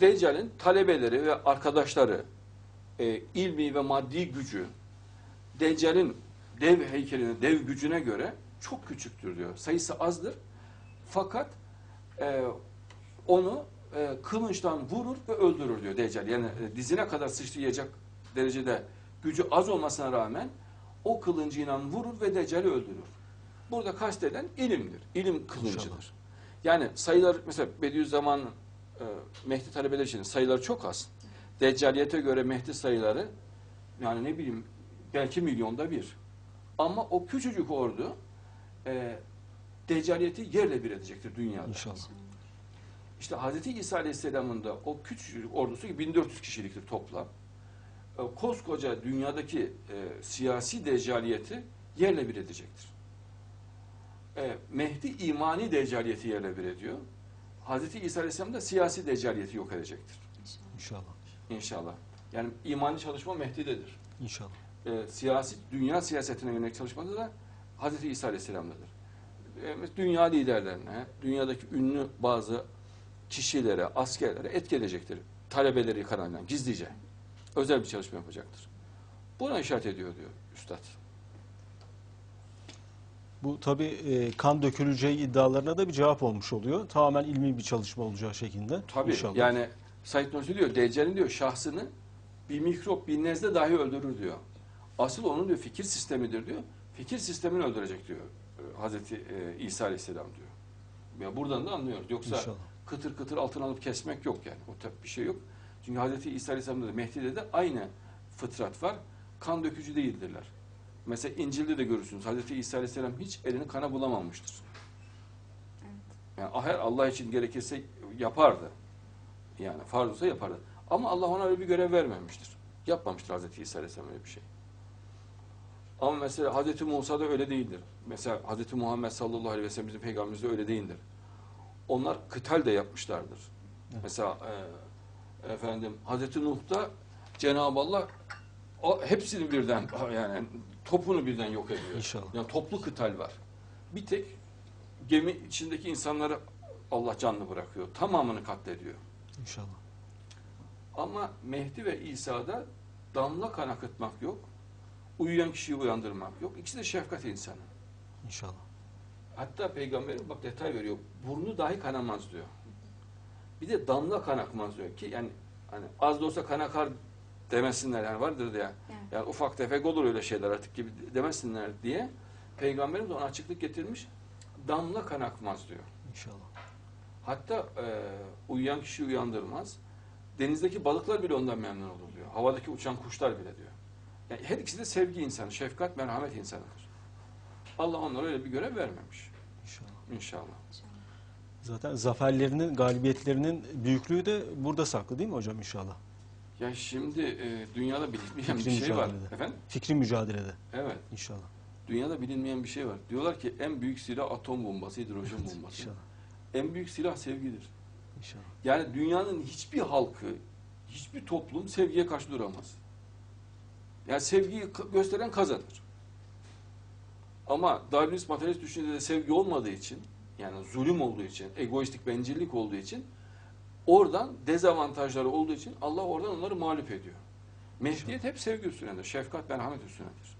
Deccal'in talebeleri ve arkadaşları e, ilmi ve maddi gücü Deccal'in dev heykeline, dev gücüne göre çok küçüktür diyor. Sayısı azdır. Fakat e, onu e, kılıçtan vurur ve öldürür diyor Deccal. Yani e, dizine kadar sıçrayacak derecede gücü az olmasına rağmen o kılıncıyla vurur ve Deccal'i öldürür. Burada kasteden ilimdir. İlim kılıncıdır. İnşallah. Yani sayılar mesela Bediüzzaman e, Mehdi talebeleri için sayıları çok az. Deccaliyete göre Mehdi sayıları yani ne bileyim belki milyonda bir. Ama o küçücük ordu e, Deccaliyeti yerle bir edecektir dünyada. İnşallah. İşte Hz. İsa Aleyhisselam'ın da o küçücük ordusu ki 1400 kişiliktir toplam. E, koskoca dünyadaki e, siyasi deccaliyeti yerle bir edecektir. E, Mehdi imani deccaliyeti yerle bir ediyor. Hz. İsa Aleyhisselam da siyasi deccaliyeti yok edecektir. İnşallah. İnşallah. Yani imani çalışma Mehdi'dedir. İnşallah. E, siyasi, dünya siyasetine yönelik çalışmada da Hz. İsa Aleyhisselam'dadır. E, dünya liderlerine, dünyadaki ünlü bazı kişilere, askerlere etki edecektir. Talebeleri kanalından gizlice. Özel bir çalışma yapacaktır. Buna işaret ediyor diyor Üstad. Bu tabii e, kan döküleceği iddialarına da bir cevap olmuş oluyor. Tamamen ilmi bir çalışma olacağı şeklinde. Tabii İnşallah. yani Said Nursi diyor, Deccal'in diyor şahsını bir mikrop, bir nezle dahi öldürür diyor. Asıl onun diyor fikir sistemidir diyor. Fikir sistemini öldürecek diyor e, Hazreti e, İsa Aleyhisselam diyor. Ya buradan da anlıyoruz. Yoksa İnşallah. kıtır kıtır altın alıp kesmek yok yani. O tip bir şey yok. Çünkü Hazreti İsa Aleyhisselam'da da Mehdi'de de aynı fıtrat var. Kan dökücü değildirler. Mesela İncil'de de görürsünüz. Hazreti İsa Aleyhisselam hiç elini kana bulamamıştır. Yani her Allah için gerekirse yapardı. Yani farz olsa yapardı. Ama Allah ona öyle bir görev vermemiştir. Yapmamıştır Hazreti İsa Aleyhisselam öyle bir şey. Ama mesela Hazreti Musa da öyle değildir. Mesela Hazreti Muhammed sallallahu aleyhi ve sellem bizim peygamberimiz de öyle değildir. Onlar kıtal de yapmışlardır. Evet. Mesela e, efendim Hazreti Nuh'ta Cenab-ı Allah o, hepsini birden yani topunu birden yok ediyor. İnşallah. Yani toplu kıtal var. Bir tek gemi içindeki insanları Allah canlı bırakıyor. Tamamını katlediyor. İnşallah. Ama Mehdi ve İsa'da damla kan akıtmak yok. Uyuyan kişiyi uyandırmak yok. İkisi de şefkat insanı. İnşallah. Hatta peygamberin bak detay veriyor. Burnu dahi kanamaz diyor. Bir de damla kan akmaz diyor ki yani hani az da olsa kan akar demesinler yani vardır diye. Evet. Yani ufak tefek olur öyle şeyler artık gibi demesinler diye. Peygamberimiz ona açıklık getirmiş. Damla kan akmaz diyor. İnşallah. Hatta e, uyuyan kişiyi uyandırmaz. Denizdeki balıklar bile ondan memnun olur diyor. Havadaki uçan kuşlar bile diyor. Yani her ikisi de sevgi insanı, şefkat, merhamet insanıdır. Allah onlara öyle bir görev vermemiş. İnşallah. İnşallah. Zaten zaferlerinin, galibiyetlerinin büyüklüğü de burada saklı değil mi hocam inşallah? Ya şimdi e, dünyada bilinmeyen bir Fikri şey var. mücadelede. Efendim? Fikri mücadelede Evet. inşallah. Dünyada bilinmeyen bir şey var. Diyorlar ki en büyük silah atom bombası, hidrojen bombası. İnşallah. En büyük silah sevgidir. İnşallah. Yani dünyanın hiçbir halkı, hiçbir toplum sevgiye karşı duramaz. Yani sevgiyi k- gösteren kazanır. Ama Darwinist materyalist düşüncede sevgi olmadığı için, yani zulüm olduğu için, egoistik bencillik olduğu için, oradan dezavantajları olduğu için Allah oradan onları mağlup ediyor. Mehdiyet hep sevgi üstünedir, şefkat, merhamet üstünedir.